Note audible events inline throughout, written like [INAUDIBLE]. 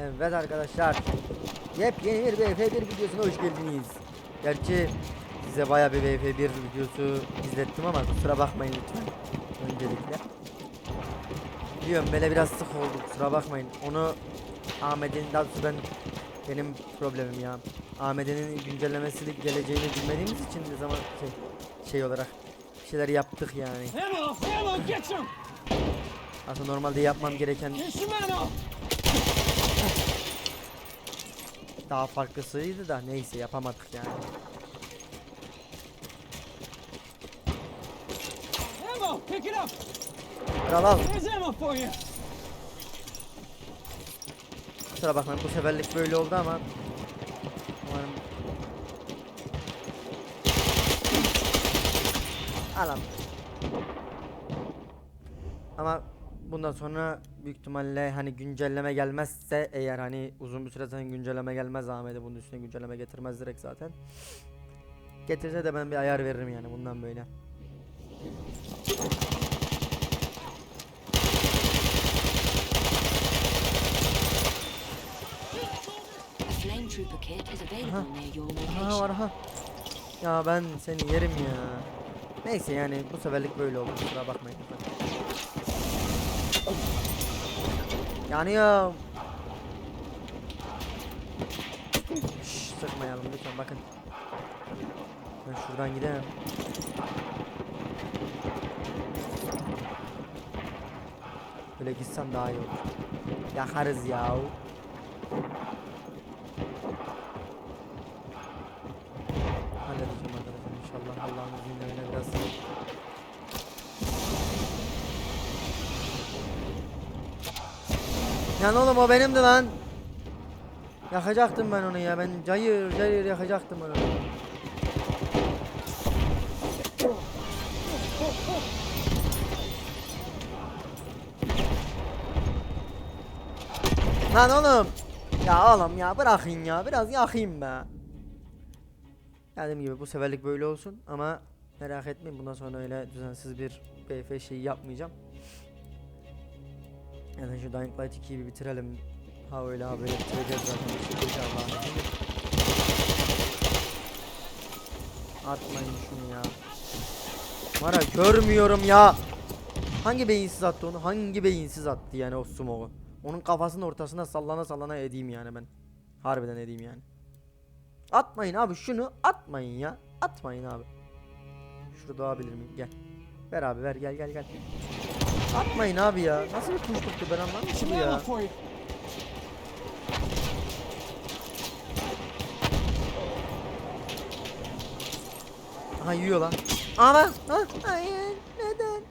Evet arkadaşlar. Yepyeni bir VF1 videosuna hoş geldiniz. Gerçi size baya bir VF1 videosu izlettim ama kusura bakmayın lütfen. Öncelikle. Biliyorum böyle biraz sık oldu kusura bakmayın. Onu Ahmet'in daha doğrusu ben benim problemim ya. Ahmet'in güncellemesi geleceğini bilmediğimiz için ne zaman şey, şey olarak bir şeyler yaptık yani. Aslında normalde yapmam gereken Here's some ammo! Daha farklısıydı da neyse yapamadık yani. Ammo! Pick it up! Kral al. There's ammo for you! Kusura bakmayın bu seferlik böyle oldu ama umarım Alam. Ama bundan sonra büyük ihtimalle hani güncelleme gelmezse eğer hani uzun bir süre zaten güncelleme gelmez Ahmet'e bunun üstüne güncelleme getirmez direkt zaten. Getirse de ben bir ayar veririm yani bundan böyle. Aha location. var aha. Ya ben seni yerim ya. Neyse yani bu seferlik böyle oldu kusura bakmayın. Yanıyorum. Şşş sıkmayalım lütfen bakın. Ben şuradan gidelim. Böyle gitsem daha iyi olur. Yakarız ya. Halledeceğim arkadaşlar inşallah Allah'ın izniyle biraz. Lan oğlum o benimdi lan. Yakacaktım ben onu ya. Ben cayır cayır yakacaktım onu. Lan oğlum. Ya oğlum ya bırakın ya. Biraz yakayım be. Dediğim gibi bu seferlik böyle olsun ama merak etmeyin bundan sonra öyle düzensiz bir BF şeyi yapmayacağım. Yani şu Dying Light 2'yi bir bitirelim. Ha öyle ha böyle bitireceğiz zaten. İnşallah. Atmayın şunu ya. Mara görmüyorum ya. Hangi beyinsiz attı onu? Hangi beyinsiz attı yani o smoke'u? Onun kafasının ortasına sallana sallana edeyim yani ben. Harbiden edeyim yani. Atmayın abi şunu atmayın ya. Atmayın abi. Şurada doğabilir miyim? Gel. Ver abi ver gel gel gel. Atmayın abi ya. Nasıl bir kuşluktu ben anlamadım Some ya. Aha yiyor lan. Ama ha, hayır neden?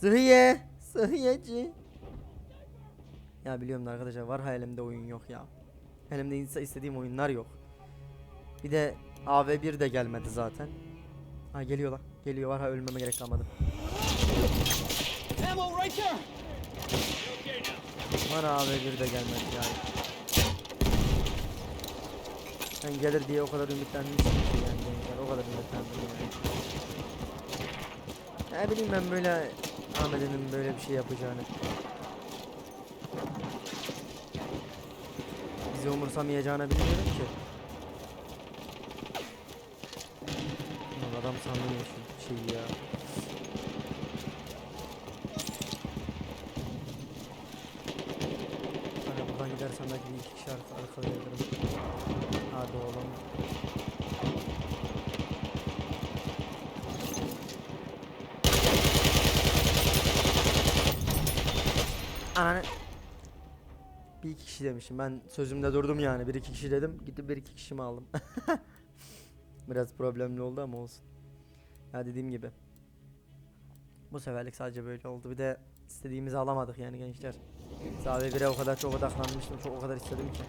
Sıhhiye. Sıhhiyeci. Ya biliyorum da arkadaşlar var hayalimde oyun yok ya. İnsa istediğim oyunlar yok. Bir de AV1 de gelmedi zaten. Ha geliyor lan. Geliyor var ha ölmeme gerek kalmadı. Var AV1 de gelmedi yani. Ben gelir diye o kadar ümitlenmiştim ki yani gençler o kadar ümitlendim yani. Ne bileyim ben böyle Ahmet'in böyle bir şey yapacağını. Bizi umursamayacağını bilmiyorum ki. Adam sanmıyorsun şeyi ya. Gidersem belki bir iki kişi arka arkalayabilirim. Hadi oğlum. Ananı. Bir iki kişi demişim. Ben sözümde durdum yani. Bir iki kişi dedim. Gidip bir iki kişi mi aldım? [LAUGHS] Biraz problemli oldu ama olsun. Ya dediğim gibi. Bu seferlik sadece böyle oldu. Bir de istediğimizi alamadık yani gençler. Sadece bire o kadar çok odaklanmıştım. Çok o kadar istedim ki.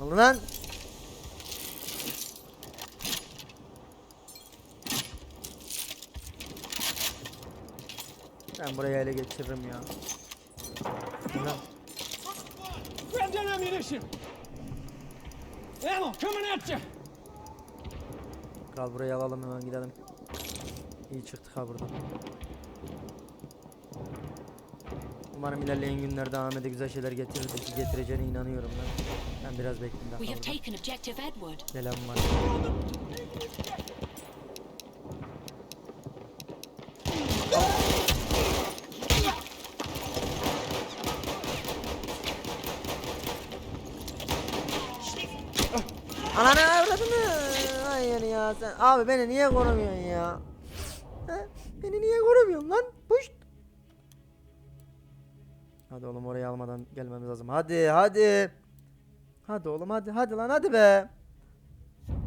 Alın lan. Ben burayı ele geçiririm ya. Ulan Grab that ammunition! get you! Ammo coming at you! Kral burayı alalım hemen gidelim. İyi çıktık ha buradan. Umarım ilerleyen günlerde Ahmet'e güzel şeyler getirir getireceğine inanıyorum ben. Ben biraz bekleyeyim daha We have fazla. taken objective Edward. Gelen var. Ananı avradını. Hayır ya sen. Abi beni niye korumuyorsun ya? He? Beni niye korumuyorsun lan? Puşt. Hadi oğlum orayı almadan gelmemiz lazım. Hadi hadi. Hadi oğlum hadi hadi lan hadi be.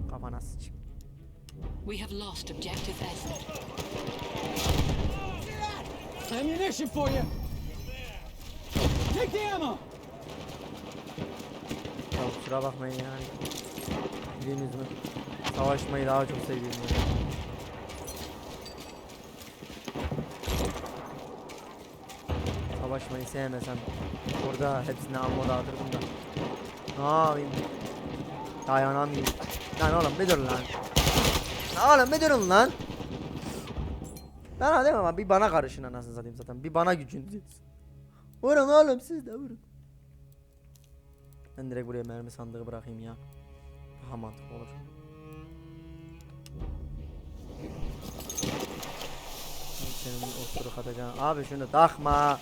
Kafana sıçayım. We have lost objective Edward. Ammunition for you! Take the ammo! Ya kusura bakmayın yani. Bildiğiniz mi? Savaşmayı daha çok seviyorum yani. Savaşmayı sevmesem orada hepsini amma dağıtırdım da. Ne yapayım? Dayanamıyorum. Lan oğlum bir dur lan. Lan oğlum bir durun lan. Bana deme ama bir bana karışın anasını satayım zaten. Bir bana gücünüz. Vurun oğlum siz de vurun. Ben direkt buraya mermi sandığı bırakayım ya. Daha mantıklı olur. Senin osuruk atacağın. Abi şunu takma.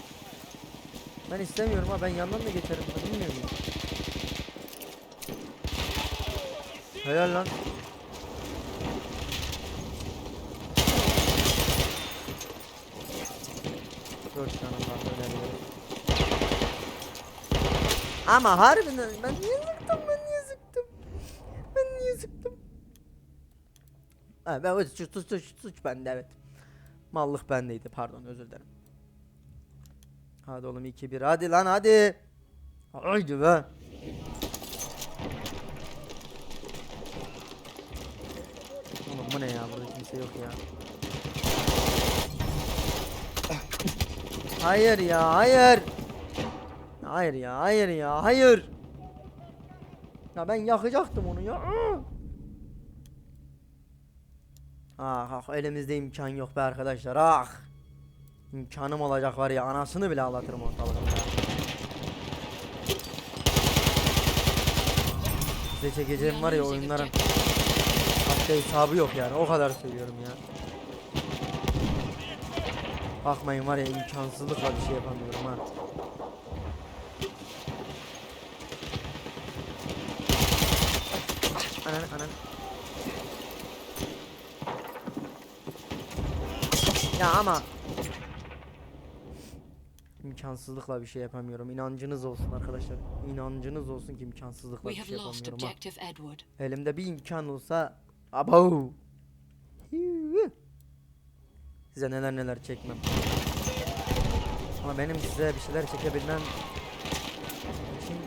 Ben istemiyorum ha ben yandan da geçerim. Bilmiyorum ya. Helal lan. Dört tane var böyle bir. Ama harbiden ben niye sıktım ben niye sıktım ben niye sıktım Ha, ben suç, suç, suç, suç bende evet Mallık bendeydi pardon özür dilerim. Hadi oğlum 2-1 hadi lan hadi. Haydi be. Oğlum bu ne ya? Burada kimse yok ya. Hayır ya hayır. Hayır ya, hayır ya, hayır. Ya ben yakacaktım onu ya. Ah, ah elimizde imkan yok be arkadaşlar. Ah. İmkanım olacak var ya anasını bile ağlatırım ortalıkta. Size çekeceğim var ya oyunların hatta hesabı yok yani o kadar söylüyorum ya. Bakmayın var ya imkansızlıkla bir şey yapamıyorum ha. Ananı ananı. Ya ama imkansızlıkla bir şey yapamıyorum. İnancınız olsun arkadaşlar. İnancınız olsun ki imkansızlıkla bir şey yapamıyorum. ha. Elimde bir imkan olsa abo. Size neler neler çekmem. Ama benim size bir şeyler çekebilmem için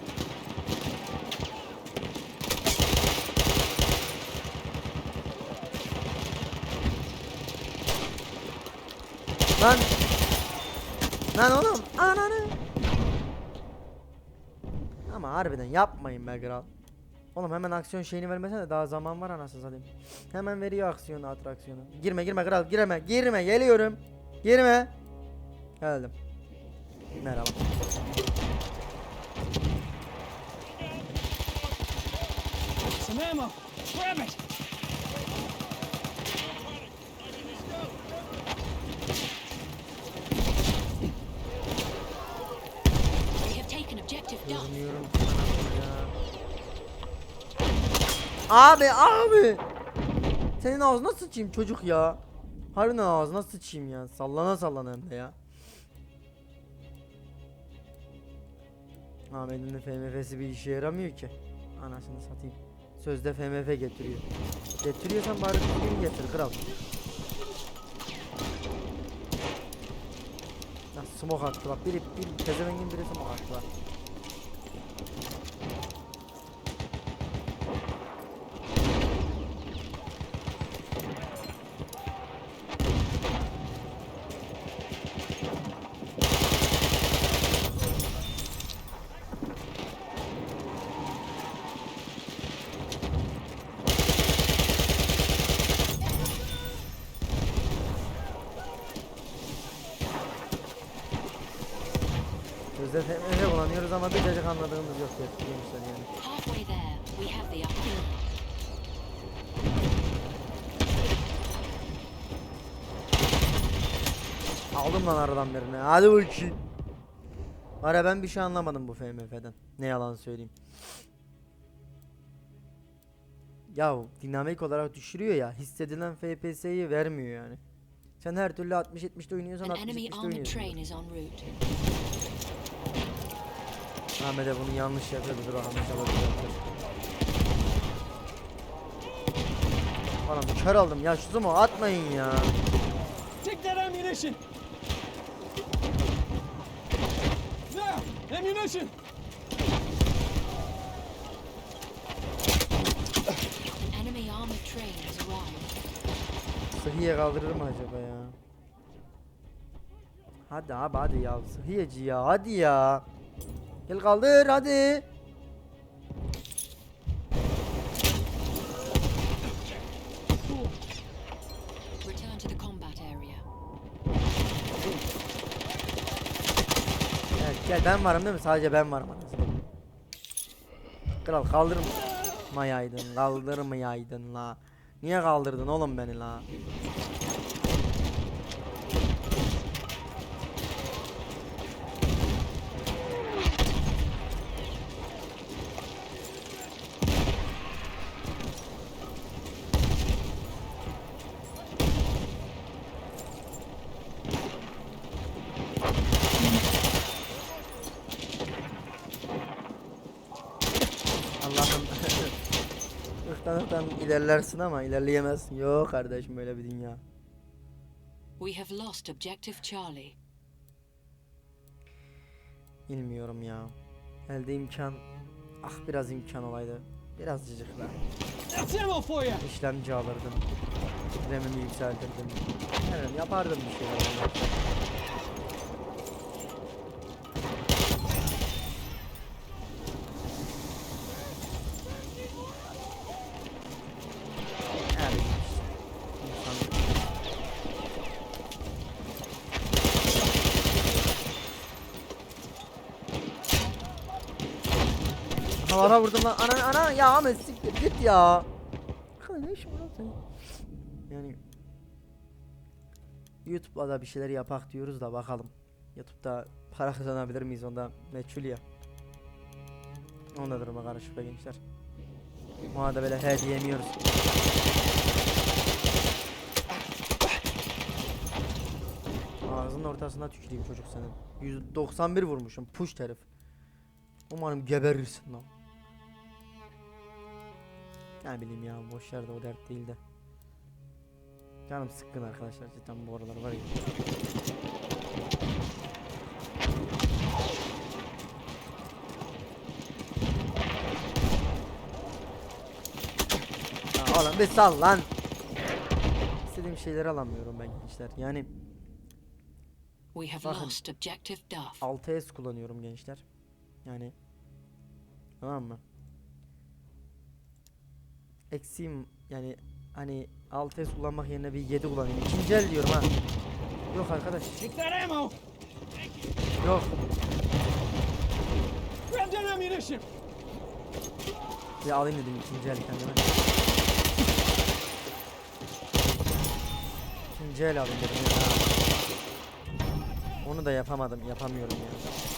Lan Lan oğlum ananı Ama harbiden yapmayın be kral Oğlum hemen aksiyon şeyini vermesene de daha zaman var anasını satayım. Hemen veriyor aksiyonu atraksiyonu. Girme girme kral girme girme geliyorum. Girme. Geldim. Merhaba. Some ammo! Grab it! We have ya. Abi abi. Senin ağzına sıçayım çocuk ya. Harbiden ağzına sıçayım ya. Sallana sallana hem de ya. Ahmet'in FMF'si bir işe yaramıyor ki. Anasını satayım. Sözde FMF getiriyor. Getiriyorsan bari düzgün getir kral. Ya smoke attı bak. Biri, bir pezevengin biri smoke attı bak. Sözde FMF kullanıyoruz ama bir cacık anladığımız yok ya gençler yani. Aldım lan aradan birini. Hadi bakayım. Ara ben bir şey anlamadım bu FMF'den. Ne yalan söyleyeyim. Ya dinamik olarak düşürüyor ya. Hissedilen FPS'yi vermiyor yani. Sen her türlü 60-70'de oynuyorsan An enemy 60-70'de armored oynuyorsun. train is en route. Ahmet'e bunu yanlış yapıyordu. Dur Ahmet alabilir. Anam kör aldım ya şu zaman atmayın ya. Take that ammunition! There! Ammunition! Enemy armored train has arrived. Sıhhiye kaldırır mı acaba ya? Hadi abi hadi ya sıhhiyeci ya hadi ya. Gel kaldır hadi. Evet gel ben varım değil mi? Sadece ben varım anasını. Kral kaldırmayaydın kaldırmayaydın la. Niye kaldırdın oğlum beni la? İlerlersin ama ilerleyemezsin. Yok kardeşim böyle bir dünya. We have lost objective Charlie. Bilmiyorum ya. Elde imkan. Ah biraz imkan olaydı. For you! İşlemci alırdım. RAM'imi yükseltirdim. Evet yapardım bir şeyler. Havana vurdum lan. Ana ana ya Ahmet siktir git ya. Kardeşim burası. Yani YouTube'la da bir şeyler yapak diyoruz da bakalım. YouTube'da para kazanabilir miyiz onda meçhul ya. Onda duruma karışık be gençler. Bu arada böyle he diyemiyoruz. Ağzının ortasına tüküreyim çocuk senin. 191 vurmuşum push herif. Umarım geberirsin lan. Ne bileyim ya boş yerde o dert değil de. Canım sıkkın arkadaşlar cidden bu aralar var ya. Ya oğlum bir sal lan. İstediğim şeyleri alamıyorum ben gençler. Yani Bakın. lost objective Duff. 6S kullanıyorum gençler. Yani tamam mı? Eksiğim yani hani 6S kullanmak yerine bir 7 kullanayım. İkinci el diyorum ha. Yok arkadaş. Yok. Bir alayım dedim ikinci el kendime. İkinci el alayım dedim. ya. Onu da yapamadım, yapamıyorum ya.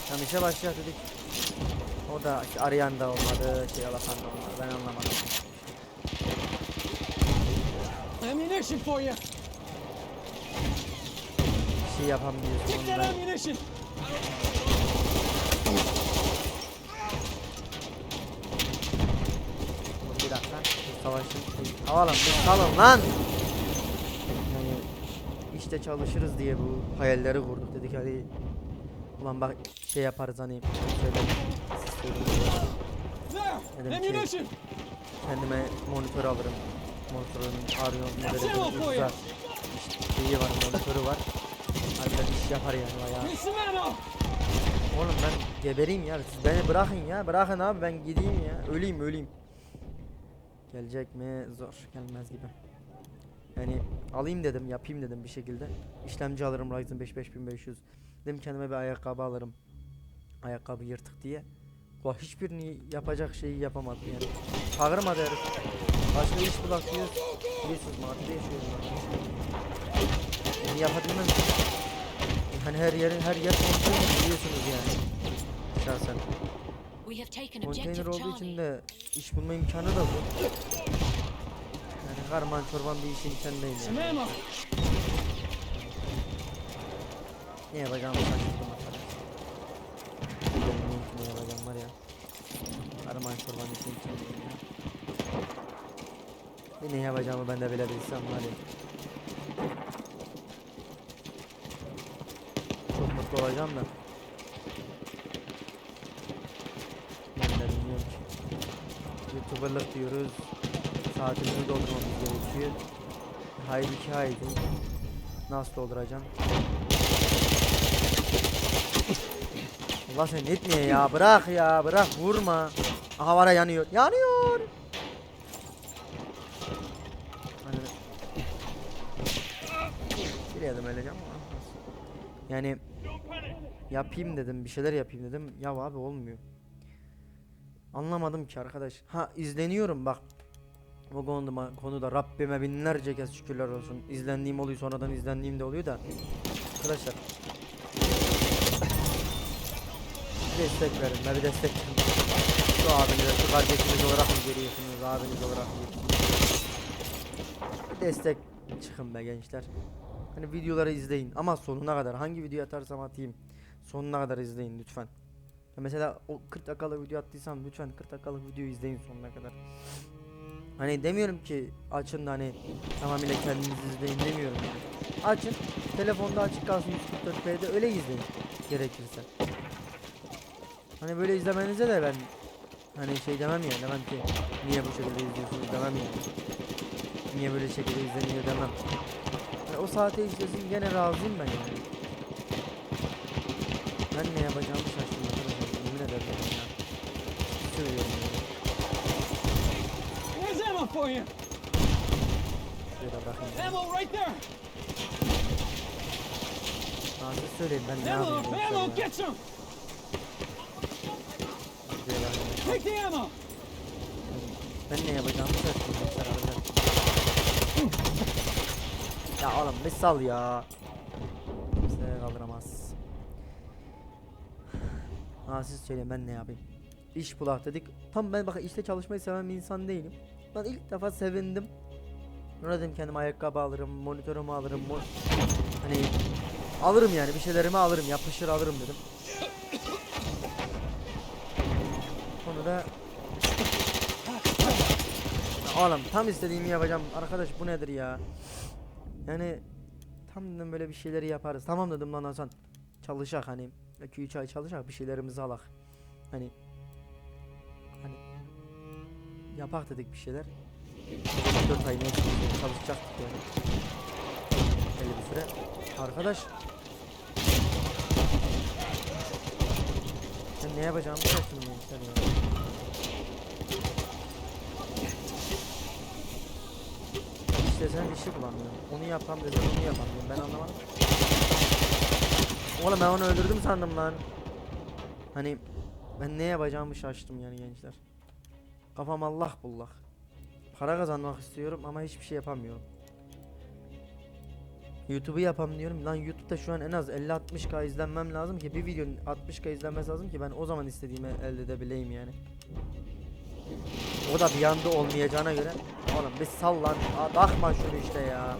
Tam işe başlayacak dedik. O da işte arayan da olmadı, şey yapan da olmadı. Ben anlamadım. Ammunition for you! Bir şey yapamıyorsun. Take that ben- ammunition! Dur bir dakika. Bu savaşın havalan salın lan. Yani işte çalışırız diye bu hayalleri kurduk dedik hadi. Ulan bak şey yaparız hani şöyle siz söyleyin. There! Ammunition! kendime monitör alırım. Monitörün Arion modeli güzel şeyi var monitörü var. Harbiden iş yapar yani bayağı. Oğlum ben gebereyim ya. Siz beni bırakın ya. Bırakın abi ben gideyim ya. Öleyim öleyim. Gelecek mi? Zor. Gelmez gibi. Yani alayım dedim, yapayım dedim bir şekilde. İşlemci alırım Ryzen 5 5500. Dedim kendime bir ayakkabı alırım. Ayakkabı yırtık diye. Ulan hiçbirini yapacak şeyi yapamadı yani. Çağırmadı herif. Başka iş bırakıyoruz. Biliyorsunuz madde yaşıyoruz. Yani yapabilmem. Hani her yerin her yer konteyner biliyorsunuz yani. Şahsen. Konteyner olduğu için de iş bulma imkanı da zor. Yani karman çorban bir işin içindeyim yani. Ne yapacağımı şaşırdım ki ne yapacağım var ya. Karman çorban işin içindeyim ya. Ne yapacağımı ben de bilebilsem var ya. Çok mutlu olacağım da. Ben de bilmiyorum ki. Youtuberlık diyoruz. Saatimizi doldurmamız gerekiyor. Haydi ki haydi. Nasıl dolduracağım? Allah sen etmiyor ya bırak ya bırak vurma. Aha var ya yanıyor. Yanıyor. Hani bir yedim öleceğim ama. nasıl? Yani yapayım dedim bir şeyler yapayım dedim. Ya abi olmuyor. Anlamadım ki arkadaş. Ha izleniyorum bak. O konuda, konuda Rabbime binlerce kez şükürler olsun. İzlendiğim oluyor sonradan izlendiğim de oluyor da. Arkadaşlar bir destek verin. Ben bir destek verin. Şu abinize, şu kardeşiniz olarak mı görüyorsunuz? Abiniz olarak mı görüyorsunuz? Bir destek çıkın be gençler. Hani videoları izleyin ama sonuna kadar. Hangi video atarsam atayım. Sonuna kadar izleyin lütfen. Ya mesela o 40 dakikalık video attıysam lütfen 40 dakikalık videoyu izleyin sonuna kadar. Hani demiyorum ki açın da hani tamamıyla kendiniz izleyin demiyorum. yani. Açın telefonda açık kalsın 144p'de öyle izleyin gerekirse. Hani böyle izlemenize de ben hani şey demem ya demem ki niye bu şekilde izliyorsunuz demem ya. Niye böyle şekilde izleniyor demem. O saate izlesin gene razıyım ben yani. Ben ne yapacağımı şaştım arkadaşlar yemin ederim ya. Söylüyorum ya. There's ammo for you. Şöyle bakayım. Ammo right there. Nasıl söyleyeyim ben ne Ammo, yapayım ammo, ya. get some. Take the ammo. Ben ne yapacağımı gençler harbiden. Ya oğlum bir sal ya. Kimse kaldıramaz. Ha siz söyleyin ben ne yapayım. İş bulak dedik. Tam ben bakın işte çalışmayı seven bir insan değilim. Ben ilk defa sevindim. Sonra dedim kendim ayakkabı alırım, monitörümü alırım. mo- hani alırım yani bir şeylerimi alırım, yapışır alırım dedim. Onu da Oğlum tam istediğimi yapacağım. Arkadaş bu nedir ya? Yani tam dedim böyle bir şeyleri yaparız. Tamam dedim lan Hasan. Çalışak hani 2-3 ay çalışak bir şeylerimizi alak. Hani hani yapak dedik bir şeyler. 4 ay ne çalışacaktık yani. Belli bir süre. Arkadaş sen ne yapacağımı şaşırdım sen ya. Sen işi bulamıyorum. Onu yapam dedim onu yapamıyorum. Ben anlamadım. Oğlum ben onu öldürdüm sandım lan. Hani ben ne yapacağımı şaştım yani gençler. Kafam Allah bullak. Para kazanmak istiyorum ama hiçbir şey yapamıyorum. YouTube'u yapam diyorum. Lan YouTube'da şu an en az 50-60k izlenmem lazım ki bir videonun 60k izlenmesi lazım ki ben o zaman istediğimi elde edebileyim yani. O da bir anda olmayacağına göre Oğlum bir sal lan. Aa, takma şunu işte ya.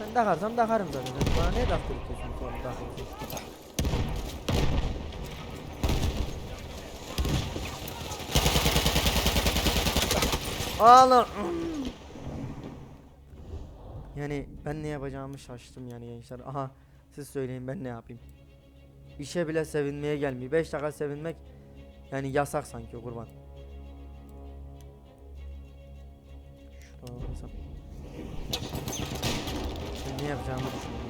Ben takarsam takarım zaten. Bana ne taktırıyorsun sonra takıyorsun Oğlum. Yani ben ne yapacağımı şaştım yani gençler. Aha siz söyleyin ben ne yapayım? İşe bile sevinmeye gelmiyor. 5 dakika sevinmek Yani yasak sanki kurban Olmasam. Ben ne yapacağımı düşünüyorum.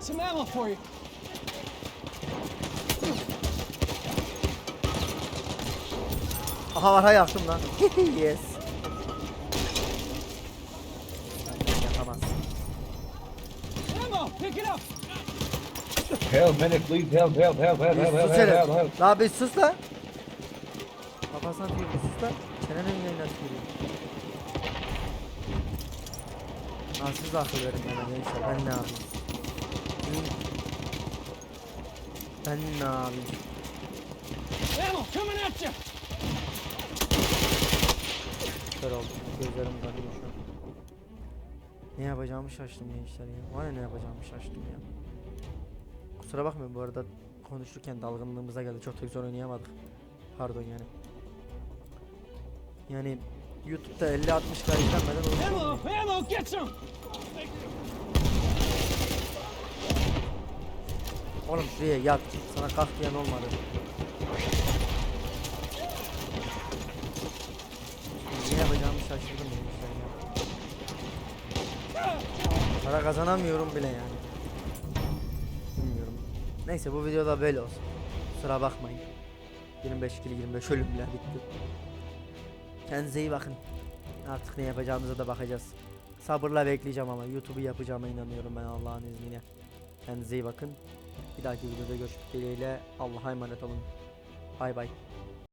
Some ammo for you. Aha var ha yaktım lan. [LAUGHS] yes. Benden yapamaz. Ammo, pick it up. help, medic, please help, help, help, help, help, help, sus help, help, help. La bir sus la. Kafasına bir sus la. Çenenin yayına tükürüyor. Lan siz akıl verin bana gençler ben ne yapayım? Ben ne yapayım? Kör oldum. Gözlerim kanıyor şu an. Ne yapacağımı şaştım gençler ya. Var ya ne yapacağımı şaştım ya. Kusura bakmayın bu arada konuşurken dalgınlığımıza geldi. Çok da güzel oynayamadık. Pardon yani. Yani YouTube'da 50-60 k izlenmeden some! Oğlum şuraya yat. Sana kalk diyen olmadı. Ne yapacağımı şaşırdım ya. Para kazanamıyorum bile yani. Bilmiyorum. Neyse bu videoda böyle olsun. Kusura bakmayın. 25 kili 25 ölüm bile bitti. Kendinize iyi bakın. Artık ne yapacağımıza da bakacağız. Sabırla bekleyeceğim ama YouTube'u yapacağıma inanıyorum ben Allah'ın izniyle. Kendinize iyi bakın. Bir dahaki videoda görüşmek dileğiyle. Allah'a emanet olun. Bay bay.